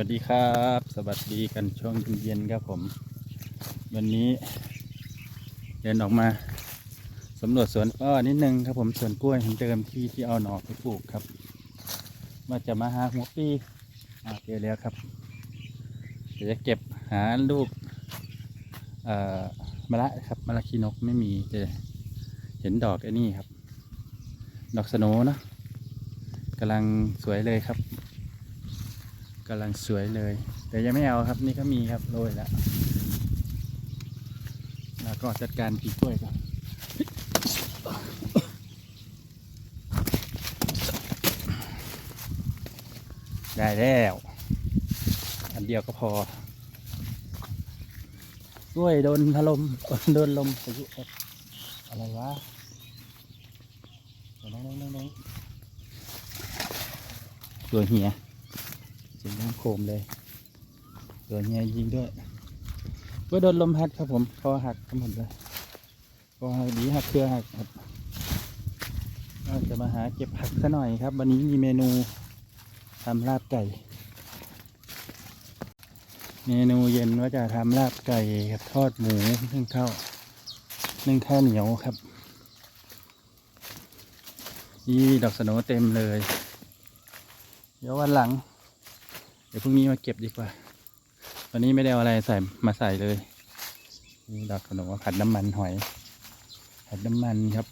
วัสดีครับ สวัสดีกันช่วงเย็นๆครับผม วันนี้เดินออกมาสำรวจสวนก็นิดนึงครับผมสวนกล้วยผมเดิมที่ที่เอาหน่อไปปลูกครับว่าจะมาหาหัวปีอ่าเจอแล้วครับเดี๋ยวจะเก็บหาลูกมะละครับมะละคีนกไม่มีแต่เห็นดอกไอ้นี่ครับ ดอกสโนเนะกำลังสวยเลยครับ กำลังสวยเลย แต่ยังไม่เอาครับนี่ก็มีครับโรยแล้ว แล้วก็จัดการปีกล้วยก่อนได้แล้ว อันเดียวก็พอกล้วยโดนถลมโดนลมพายุอะไรวะน้องน้องน้องน้องตัวเหีย สียงดังโคมเลยโดนเงียยิงด้วยก็โดนลมพัดครับผมคอหักทั้งหมดเลยคอหักดีหักเครือหักครับก็จะมาหาเก็บผักซะหน่อยครับ วันนี้มีเมนูทำลาบไก่ เมนูเย็นว่าจะทำลาบไก่กับทอดหมูนึ่งข้าวนึ่งข้าวเหนียวครับนี่ดอกสโนเต็มเลย เดี๋ยววันหลัง ดี๋ยวพรุ่งนี้มาเก็บดีกว่าวันนี้ไม่ได้เอาอะไรใส่มาใส่เลยนี่ดอกขนมผัดน้ำมันหอย ผัดน้ำมันครับ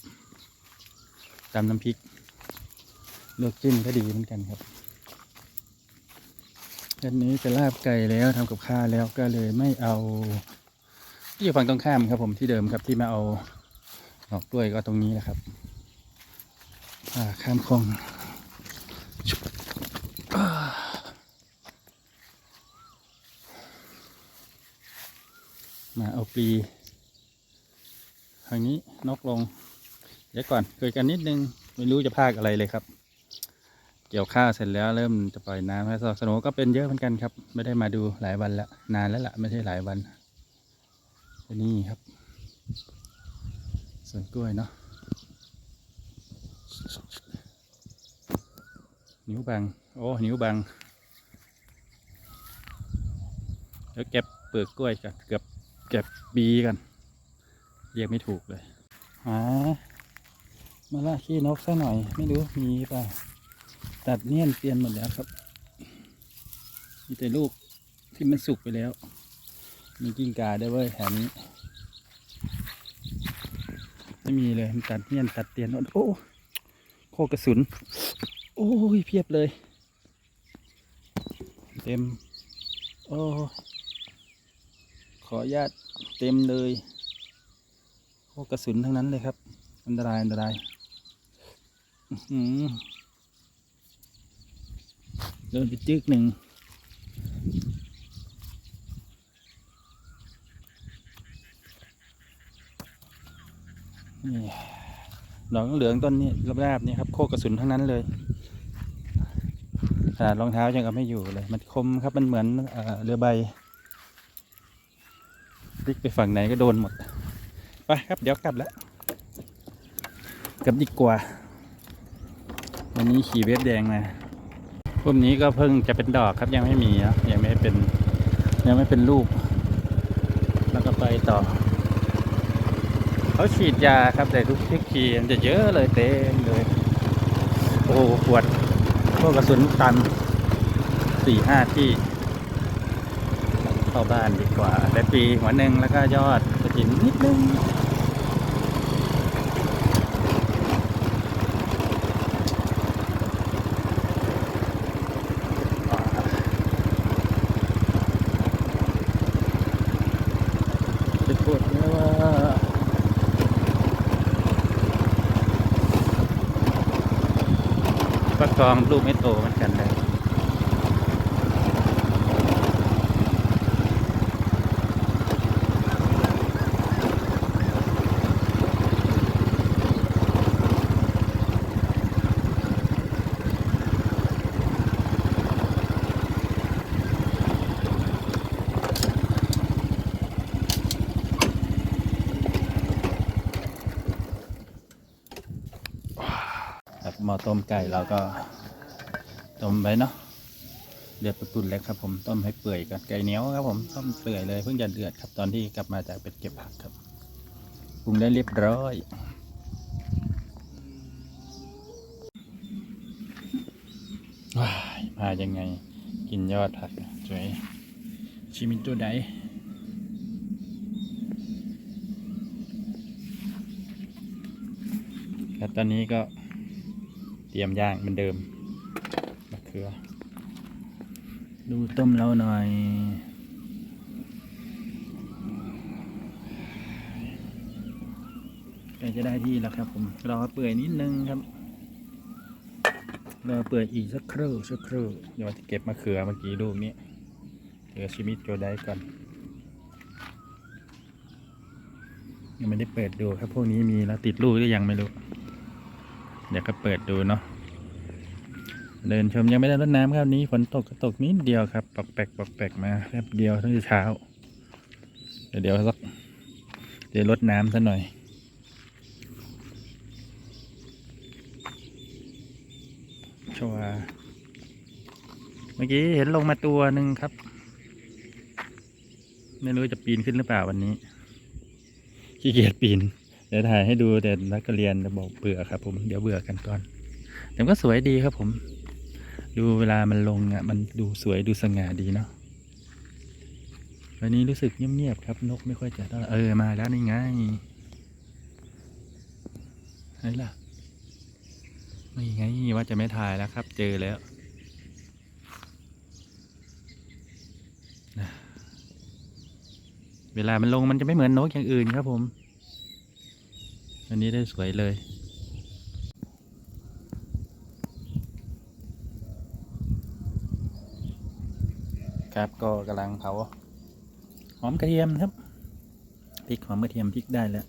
ตำน้ำพริกลวกจิ้มก็ดีเหมือนกันครับอันนี้จะลาบไก่แล้วทำกับข้าวแล้วก็เลยไม่เอาที่อยู่ฝั่งตรงข้ามครับ ผมที่เดิมครับที่มาเอาดอกกล้วยก็ตรงนี้แหละครับข้ามคลอง มาเอาปลีทางนี้นกลง เดี๋ยวก่อนคุยกันนิดนึง ไม่รู้จะพากอะไรเลยครับ เกี่ยวข้าวเสร็จแล้วเริ่มจะปล่อยน้ำให้สโนก็เป็นเยอะเหมือนกันครับ ไม่ได้มาดูหลายวันละนานแล้วละไม่ใช่หลายวันนี่ครับสวนกล้วยเนาะนิ้วบังโอ้นิ้วบังเดี๋ยวเก็บเปลือกกล้วยกันเกือบ ก็บบีกันเรียกไม่ถูกเลยหามาละขี้นกซะหน่อย ไม่รู้มีเปล่าตัดเนียนเปลี่ยนหมดแล้วครับ มีแต่ลูกที่มันสุกไปแล้ว มีกิ้งกาได้เว้ยแถวนี้ ไม่มีเลยมันตัดเนียนตัดเตียนหมดโอ้โคกระสุน โอ้ยเพียบเลย เต็ม โอ้ขออนุญาต เต็มเลยพวกกระสุนทั้งนั้นเลยครับ อันตรายอันตรายเดินไปจึกหนึ่งนี่ดอกเหลืองต้นนี้รอบๆนี่ครับ โคกระสุนทั้งนั้นเลยขนาดรองเท้ายังเอาไม่อยู่เลย มันคมครับมันเหมือนเรือใบ พลิกไปฝั่งไหนก็โดนหมด ไปครับเดี๋ยวกลับแล้ว กลับดีกว่า วันนี้ขี่เวฟแดงมาพวกนี้ก็เพิ่งจะเป็นดอกครับยังไม่มีนะยังไม่เป็นยังไม่เป็นลูก แล้วก็ไปต่อ เขาฉีดยาครับแต่ทุกที่ขี่มันจะเยอะเลยเต็มเลย โอ้ปวดพวกกระสุนตันสี่ห้าที่ เข้าบ้านดีกว่าได้ปีหัวหนึ่งแล้วก็ยอดกระถินนิดนึงจะปวดแล้วว่าฟักองลูกไม่โตเหมือน หม้อต้มไก่เราก็ต้มไว้เนาะเดือดปุดๆเลยครับผมต้มให้เปื่อยก่อนไก่เหนียวครับผมต้มเปื่อยเลยเพิ่งจะเดือดครับตอนที่กลับมาจากเป็ดเก็บผักครับปรุงได้เรียบร้อยว้ายมายังไงกินยอดผักสวยชิมินตัวใดครับตอนนี้ก็ ตรียมย่างเหมือนเดิมมะเขือ ดูต้มเราหน่อยใกล้จะได้ที่แล้วครับผม รอเปื่อยนิดนึงครับ รอเปื่อยอีกสักครู่สักครู่เดี๋ยวจะเก็บมะเขือเมื่อกี้ลูกนี้เดี๋ยวชิมิตโจได้ก่อนยังไม่ได้เปิดดูครับ พวกนี้มีแล้วติดลูกหรือยังไม่รู้ เดี๋ยวก็เปิดดูเนาะเดินชมยังไม่ได้รดน้ำครับนี้ฝนตกก็ตกนิดเดียวครับปอกแปกปอกแปกมาแป๊บเดียวตั้งแต่เช้า เดี๋ยวเดี๋ยวสักเดี๋ยวรดน้ำซะหน่อยชัวร์เมื่อกี้เห็นลงมาตัวหนึ่งครับ ไม่รู้จะปีนขึ้นหรือเปล่าวันนี้ขี้เกียจปีน ดี๋ยวถ่ายให้ดูแต่นักเรียนจะบอกเบื่อครับ ผมเดี๋ยวเบื่อกันก่อนแต่ก็สวยดีครับผม ดูเวลามันลงอะ มันดูสวยดูสง่าดีเนาะวันนี้รู้สึกเงียบๆครับ นกไม่ค่อยจะเท่าเออมาแล้วนี่ไงไหนล่ะไม่ไงว่าจะไม่ถ่ายแล้วครับ เจอแล้วเวลามันลงมันจะไม่เหมือนนกอย่างอื่นครับผม อันนี้ได้สวยเลย ครับก็กำลังเผาหอมกระเทียมครับพริกหอมกระเทียมพริกได้แล้ว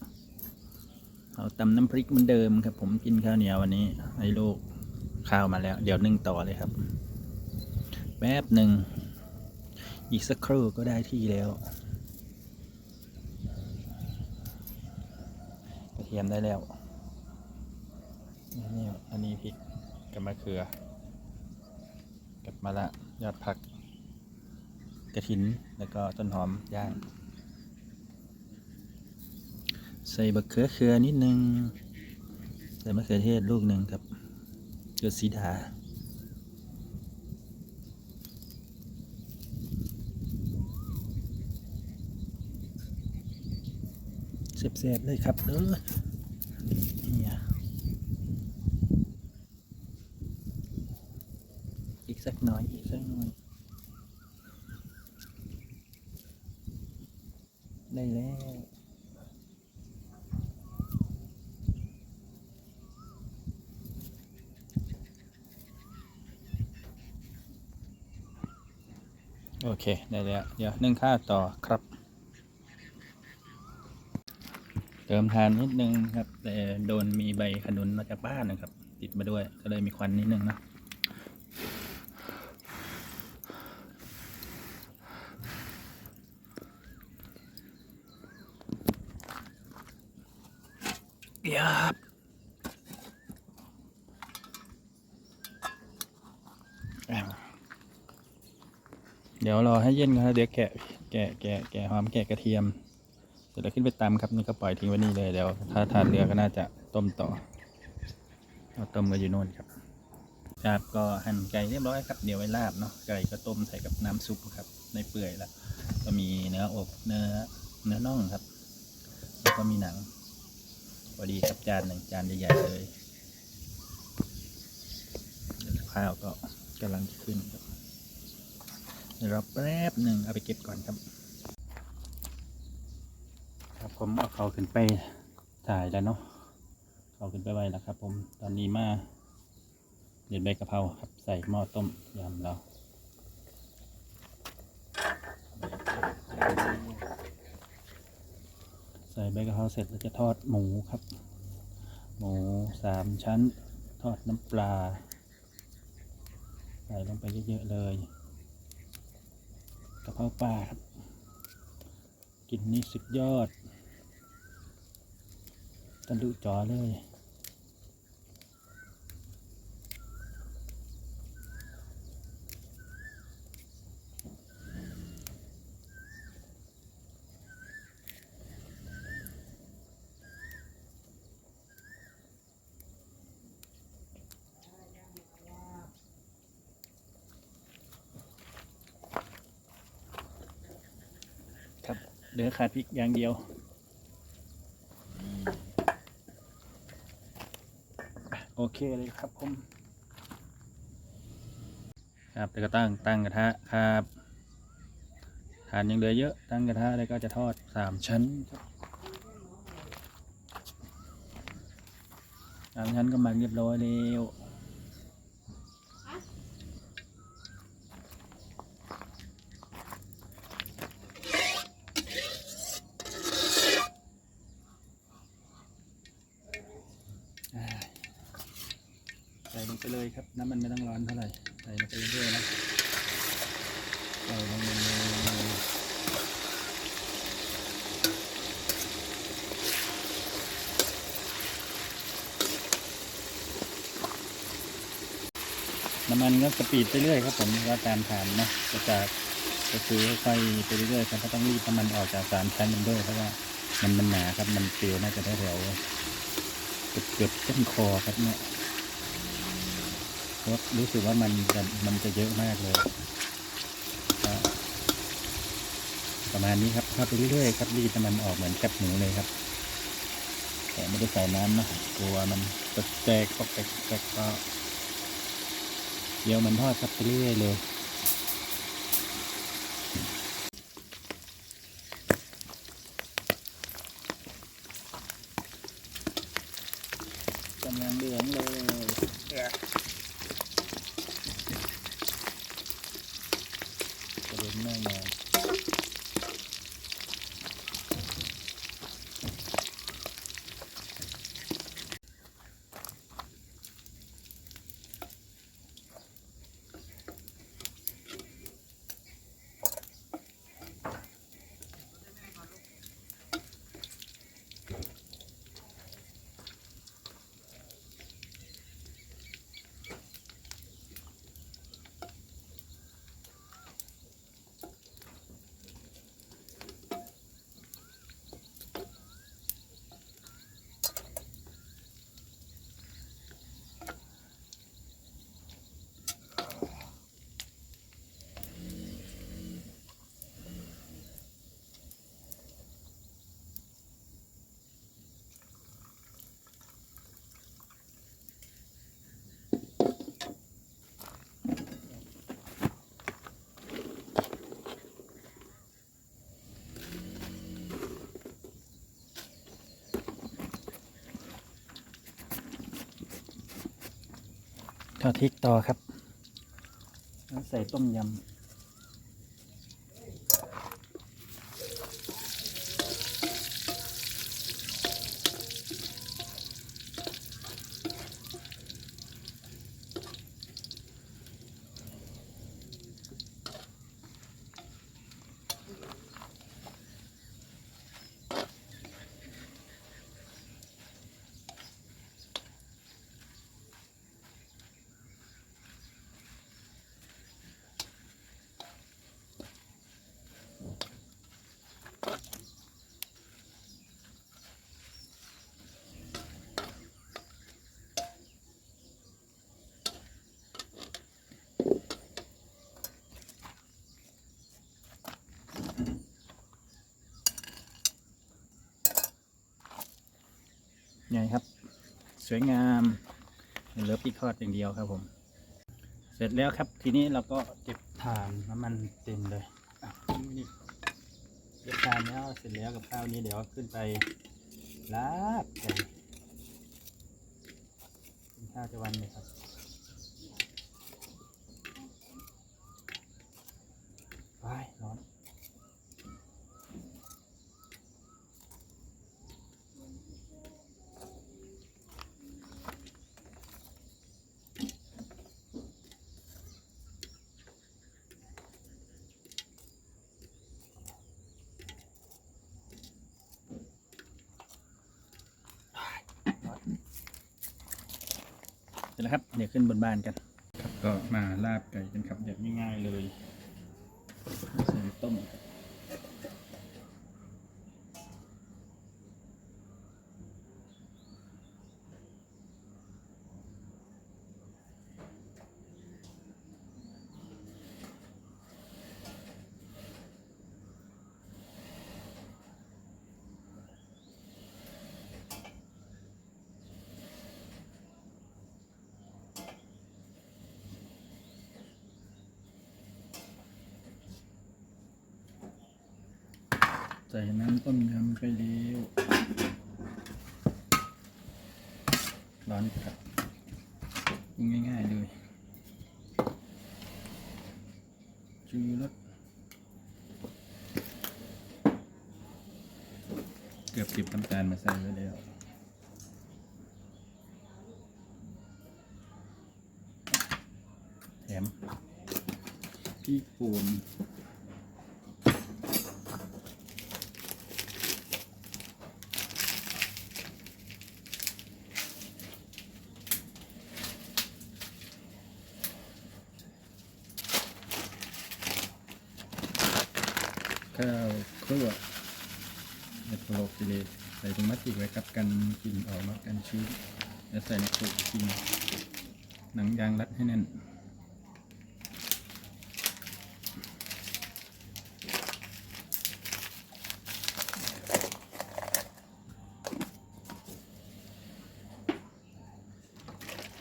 เอาตำน้ำพริกเหมือนเดิมครับ ผมกินข้าวเหนียววันนี้ให้ลูกข้าวมาแล้ว เดี๋ยวนึ่งต่อเลยครับ แป๊บหนึ่งอีกสักครู่ก็ได้ที่แล้ว กระ เทียมได้แล้วนี่อันนี้พริกกับมะเขือ กับมะละยอดผัก กระถินแล้วก็ต้นหอมย่าง ใส่บะเขือเขือนิดนึง ใส่มะเขือเทศลูกหนึ่งครับเกลือสีดา เสียบๆเลยครับเด้อเนี่ยอีกสักหน่อยอีกสักหน่อยได้แล้วโอเค ได้แล้ว เดี๋ยวนึ่งข้าวต่อครับ เติมทานนิดนึงครับ แต่โดนมีใบขนุนมาจากบ้านนะครับ ติดมาด้วยก็เลยมีควันนิดนึงเนอะยับอ้าวเดี๋ยวรอให้เย็นครับเดี๋ยวแกะแกะแกะแกะหอมแกะกระเทียม เสร็จแล้วขึ้นไปตำครับนี่ก็ปล่อยทิ้งไว้นี่เลยเดี๋ยวถ้าทานเรือก็น่าจะต้มต่อเอาต้มก็อยู่โน่นครับครับก็หั่นไก่เรียบร้อยครับเดี๋ยวไว้ลาบเนาะไก่ก็ต้มใส่กับน้ำซุปครับในเปื่อยแล้วก็มีเนื้ออกเนื้อเนื้อน่องครับ แล้วก็มีหนังพอดีครับจานหนึ่งจานใหญ่ๆเลยเดี๋ยวข้าวก็กำลังจะขึ้นครับเดี๋ยวรอแป๊บหนึ่งเอาไปเก็บก่อนครับ ครับผมเอาเขาขึ้นไปถ่ายแล้วเนาะเขาขึ้นไปไว้แล้วครับผมตอนนี้มาเด็ดใบกะเพราครับใส่หม้อต้มยำเราใส่ใบกะเพราเสร็จเราจะทอดหมูครับ หมูสามชั้นทอดน้ำปลา ใส่ลงไปเยอะๆเลยกะเพราปลาครับ กินนี่สุดยอด ทะลุจอเลยครับเดือขาดพริกอย่างเดียว โอเคเลยครับผม ครับแล้วก็ตั้งตั้งกระทะครับทานยังเหลือเยอะตั้งกระทะแล้วก็จะทอดสามชั้นครับสามชั้นก็มาเรียบร้อยแล้ว ส่ลงไปเลยครับน้ำมันไม่ต้องร้อนเท่าไหร่ใส่ลงไปเรื่อยๆนะใส่ลงไปเลยน้ำมันก็สปีดไปเรื่อยครับผมว่าตามฐานนะก็จะก็คือค่อยไปเรื่อยๆครับก็ต้องรีบน้ำมันออกจากสามชั้นมันด้วยเพราะว่ามันมันหนาครับมันเปลวน่าจะแถวๆเกือบเกือบเส้นคอครับเนี่ย เพราะรู้สึกว่ามันจะมันจะเยอะมากเลย ประมาณนี้ครับเข้าไปเรื่อยๆครับรีดน้ำมันออกเหมือนแคบหมูเลยครับ แต่ไม่ได้ใส่น้ำนะกลัวมันจะแตกปอกแตกแตกก็เดี๋ยวมันทอดครับไปเรื่อยๆเลย ทอดพริกต่อครับ ใส่ต้มยำ ไงครับ สวยงามเหลือพริกทอดอย่างเดียวครับผม เสร็จแล้วครับทีนี้เราก็เก็บถ่านน้ำมันเต็มเลยนี่เก็บถ่านแล้วเสร็จแล้วกับข้าวนี้เดี๋ยวขึ้นไปลาบไก่กินข้าวจะวันเลยครับไปร้อน เดี๋ยวขึ้นบนบ้านกัน ครับก็มาลาบไก่กันครับแบบง่ายๆเลย ใส่น้ำต้มยำไปเร็วร้อนครับง่ายๆเลยจูรสเกือบสิบน้ำตาลมาใส่ไว้แล้วแถมพริกป่นข้าวคั่วเห็ดโลกไปเลยใส่ตรงมัดอีกไว้กับกันกลิ่นออกมากันชื้น แล้วใส่ในขวดกินหนังยางรัดให้แน่น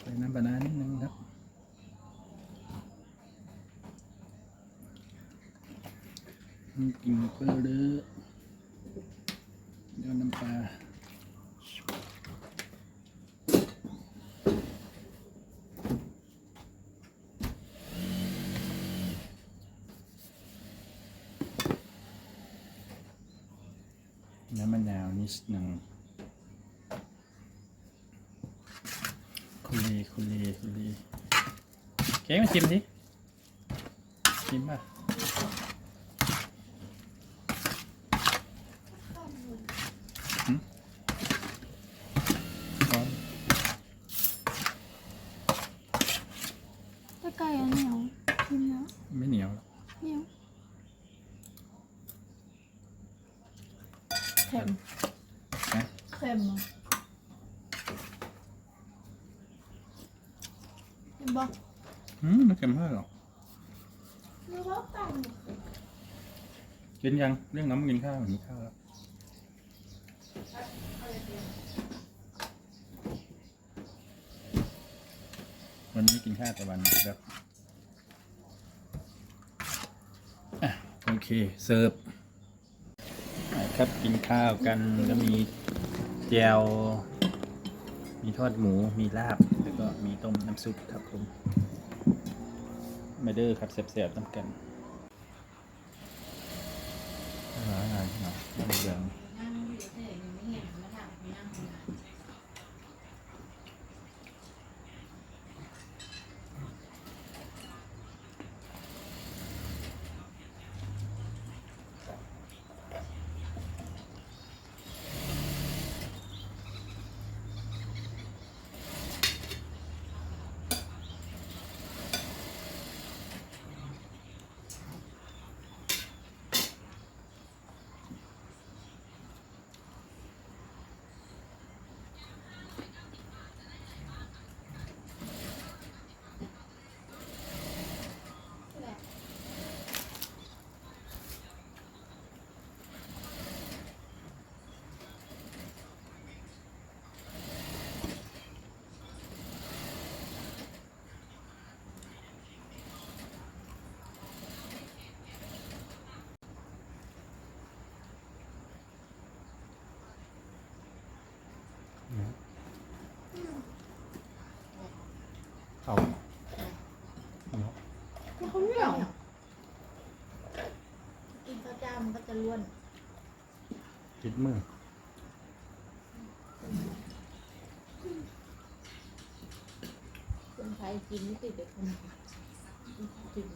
ใส่น้ำปลาร้านิดนึงครับ มีกลิ่นเปรี้ยวเด้อยอดน้ำปลา น้ำมะนาวนิดหนึ่งคุลีคุลีคุลีเค้กมาชิมสิชิมป่ะหึร้อน ถ้าไก่อันเหนียวกินแล้ว ไม่เหนียวหรอก เหนียวเค็ม นะ เค็มอะเห็นบอก อืมไม่เค็มเท่าไหร่หรอก หรือว่าไก่ กินยังเรื่องน้ำกินข้าวหิวข้าวแล้ววันนี้กินข้าวแต่วันครับโอเค เสิร์ฟครับกินข้าวกันก็มีแจวมีทอดหมู มีลาบ แล้วก็มีต้มน้ำซุปครับผมมาเด้อครับแซ่บๆต้องกันอร่อยอร่อยเนาะน้ำเหลือง นั่งอยู่เฉยๆไม่เห็นมาถามนั่งอยู่นะ เอาแล้วเขาเหนียวกินข้าวเจ้ามันก็จะล้วนคิดมือคนไทยกินไม่ติดเด็กคนกิน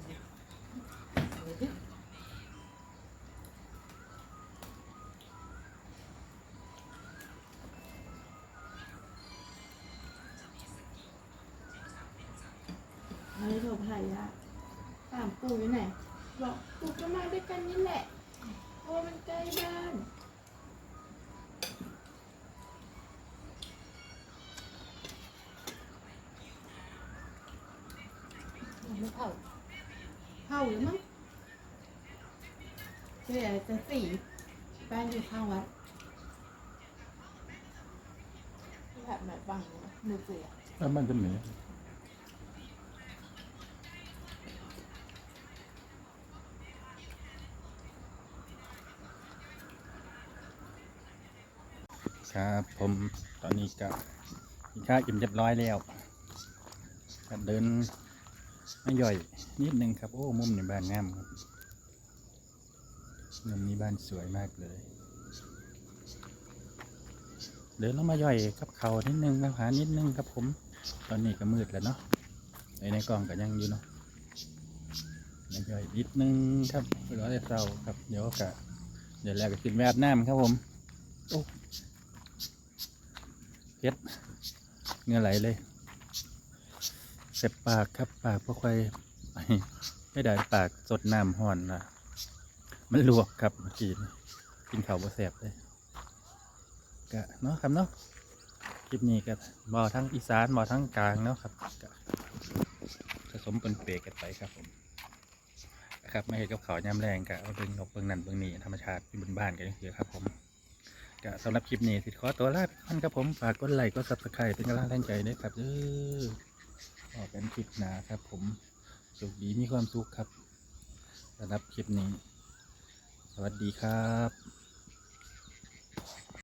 ลยอะไรโทรไทยอะถามปู่อยู่ไหนบอกปู่ก็มาด้วยกันนี่แหละเพราะว่ามันใกล้บ้านไม่เผาเผาหรือมั้งเดี๋ยวจะสีบ้านอยู่ข้างวัดแบบแบบบังมือเสียแล้วมันจะเหม็น ครับผมตอนนี้ก็กินข้าวอิ่มเรียบร้อยแล้วก็เดินไม่ย่อยนิดนึงครับ โอ้ มุมในบ้านงามครับมุมนี้บ้านสวยมากเลย เดินแลงมาย่อยกับเขานิดนึงนะหานิดนึงครับผม ตอนนี้ก็มืดแล้วเนาะในในกล้องก็ยังอยู่เนาะมาย่อยนิดนึงครับรอได้เราครับ เดี๋ยวก็เดี๋ยวแรกก็กินแวดน้ำครับผม โอ้ เพชรเงือไหลเลยเจ็บปากครับปากเพราะใครไม่ได้ปากสดน้ำห่อนนะมันลวกครับเมื่อกี้นี่กินเขาบ่แสบเลยก็เนาะครับเนาะคลิปนี้ก็บ่ทั้งอีสานบ่ทั้งกลางเนาะครับก็ผสมปนเปกันไปครับผมครับไม่เห็นกับเขายามแรงก็เอาเบิงนกเบิงนั่นเบิงนี่ธรรมชาติที่บนบ้านกันอย่างเดียวครับผม ก็สำหรับคลิปนี้สิขอตัวลาไปก่อนครับผม ฝากกดไลค์กดซับสไครต์เป็นกำลังแรงใจด้วยครับเออออกกันคลิปหนาครับผม สุขดีมีความสุขครับสำหรับคลิปนี้ สวัสดีครับ